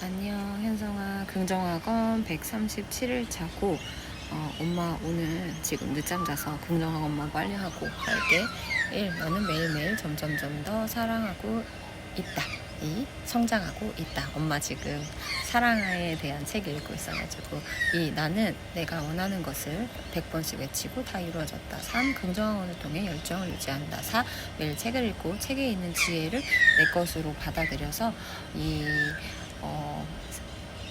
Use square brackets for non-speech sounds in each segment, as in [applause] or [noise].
안녕 현성아 긍정학원 137일 차고 어, 엄마 오늘 지금 늦잠 자서 긍정학 엄마 빨리 하고 갈게 1. 너는 매일매일 점점점 더 사랑하고 있다 2. 성장하고 있다 엄마 지금 사랑에 대한 책 읽고 있어가지고 2. 나는 내가 원하는 것을 100번씩 외치고 다 이루어졌다 3. 긍정학원을 통해 열정을 유지한다 4. 매일 책을 읽고 책에 있는 지혜를 내 것으로 받아들여서 이 어,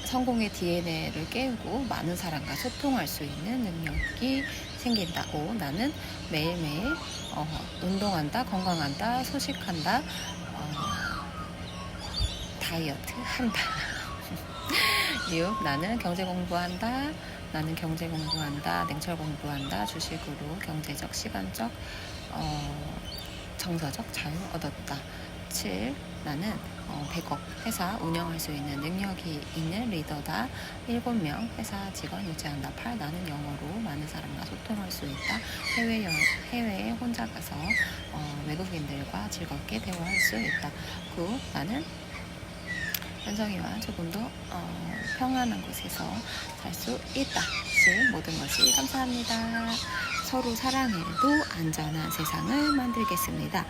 성공의 DNA를 깨우고 많은 사람과 소통할 수 있는 능력이 생긴다고 나는 매일매일 어, 운동한다, 건강한다, 소식한다, 어, 다이어트 한다. [laughs] 6. 나는 경제 공부한다. 나는 경제 공부한다. 냉철 공부한다. 주식으로 경제적, 시간적, 어, 정서적 자유 얻었다. 7. 나는 어, 100억 회사 운영할 수 있는 능력이 있는 리더다. 7명 회사 직원 유지한다. 8. 나는 영어로 많은 사람과 소통할 수 있다. 해외 여, 해외에 혼자 가서 어, 외국인들과 즐겁게 대화할 수 있다. 9. 나는 현성이와 조금 더 어, 평안한 곳에서 살 수 있다. 10. 모든 것이 감사합니다. 서로 사랑해도 안전한 세상을 만들겠습니다.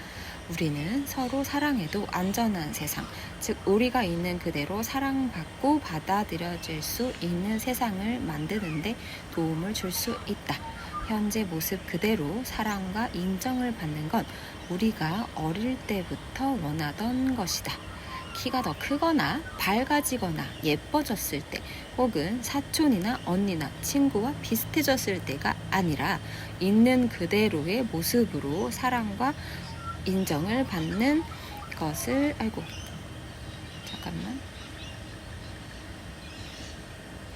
우리는 서로 사랑해도 안전한 세상, 즉 우리가 있는 그대로 사랑받고 받아들여질 수 있는 세상을 만드는데 도움을 줄 수 있다. 현재 모습 그대로 사랑과 인정을 받는 건 우리가 어릴 때부터 원하던 것이다. 키가 더 크거나 밝아지거나 예뻐졌을 때 혹은 사촌이나 언니나 친구와 비슷해졌을 때가 아니라 있는 그대로의 모습으로 사랑과 인정을 받는 것을 아이고 잠깐만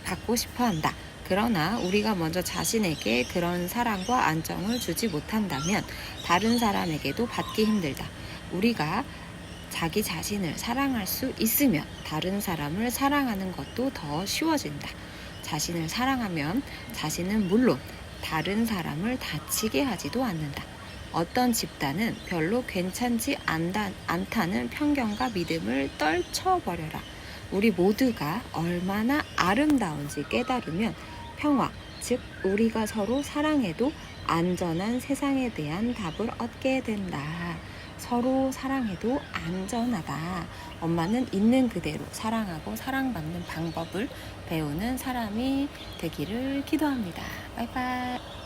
받고 싶어 한다. 그러나 우리가 먼저 자신에게 그런 사랑과 안정을 주지 못한다면 다른 사람에게도 받기 힘들다. 우리가 자기 자신을 사랑할 수 있으면 다른 사람을 사랑하는 것도 더 쉬워진다. 자신을 사랑하면 자신은 물론 다른 사람을 다치게 하지도 않는다. 어떤 집단은 별로 괜찮지 않다, 않다는 편견과 믿음을 떨쳐버려라. 우리 모두가 얼마나 아름다운지 깨달으면 평화, 즉 우리가 서로 사랑해도 안전한 세상에 대한 답을 얻게 된다. 서로 사랑해도 안전하다. 엄마는 있는 그대로 사랑하고 사랑받는 방법을 배우는 사람이 되기를 기도합니다. 바이바이.